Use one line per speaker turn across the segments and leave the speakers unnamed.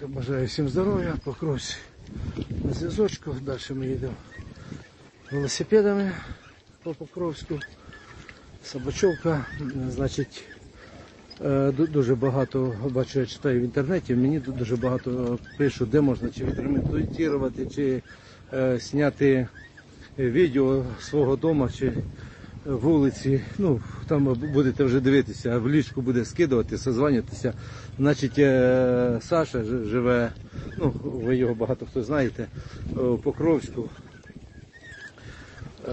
я бажаю всім здоров'я, покровсь на зв'язочку. Далі ми їдемо велосипедами по Покровську. Собачовка, значить, е, дуже багато бачу, я читаю в інтернеті, мені дуже багато пишуть, де можна чи відремонтувати, чи е, зняти відео свого дому, чи вулиці. Ну, там будете вже дивитися, в ліжку буде скидувати, созванюватися. Значить, е, Саша живе, ну, ви його багато хто знаєте, е, у Покровську. Е,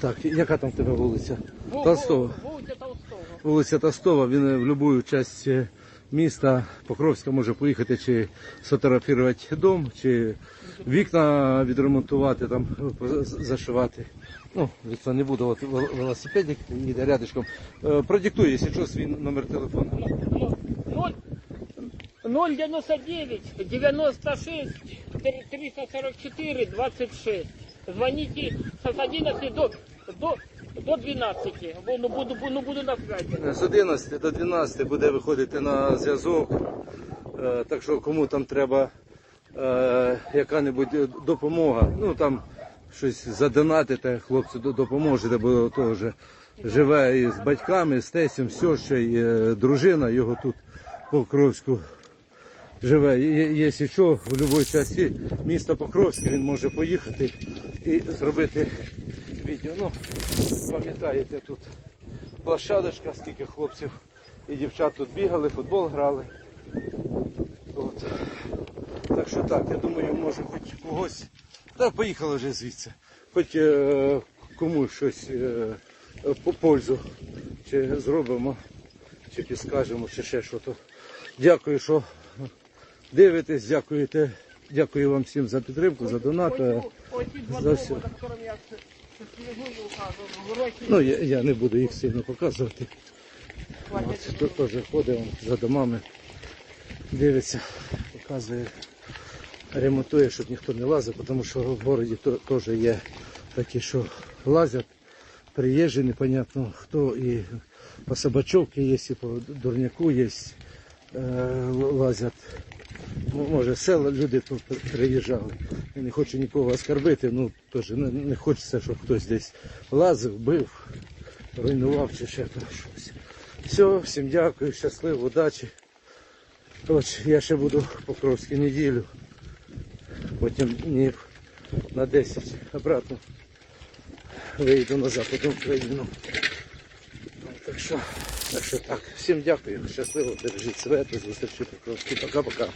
Так, яка там в тебе вулиця? Толстого.
Вулиця Толстого.
Вулиця Толстова, він в будь-яку часть е, міста Покровська може поїхати чи сфотографувати дом, чи вікна відремонтувати, там е, зашивати. Ну, це не буду, от вел- велосипедик їде рядышком. Е, Продиктуй, якщо що, свій номер телефону.
Ну, 099 96 344 26. Звоните с 11 до, до, до 12. Ну, буду, ну, буду на.
З 11 до 12 буде виходити на зв'язок. Е, Так що кому там треба е, яка-небудь допомога, ну там щось задонатите, хлопці до- допоможете, бо то вже живе і з батьками, з тесем, все ще й е, дружина його тут Покровську живе. Якщо що, в будь-якій часі міста Покровське він може поїхати і зробити відео. Ну, пам'ятаєте, тут площадочка, скільки хлопців і дівчат тут бігали, футбол грали. От. Так що так, я думаю, може хоч когось. Та поїхали вже звідси. Хоч е, комусь щось е, по пользу чи зробимо, чи підскажемо, чи ще що то. Дякую, що дивитесь, дякуєте. Дякую вам всім за підтримку, за донат. е. За все. Ну, я, я не буду їх сильно показувати. Тут теж ходить за домами, дивиться, показує, ремонтує, щоб ніхто не лазив, тому що в то- теж є такі, що лазять, приїжджі, непонятно хто, і по собачовці є, і по дурняку є, е, лазять. Може, села люди тут приїжджали. Я не хочу нікого оскорбити, ну теж не, не хочеться, щоб хтось десь лазив, бив, руйнував чи ще там щось. Все, всім дякую, щасливо, удачі. От, я ще буду в Покровській неділю, потім днів на 10 обратно вийду на Западну Україну. Так що, так що так, всім дякую, щасливо, бережіть себе, тут зустрічі. Пока-пока.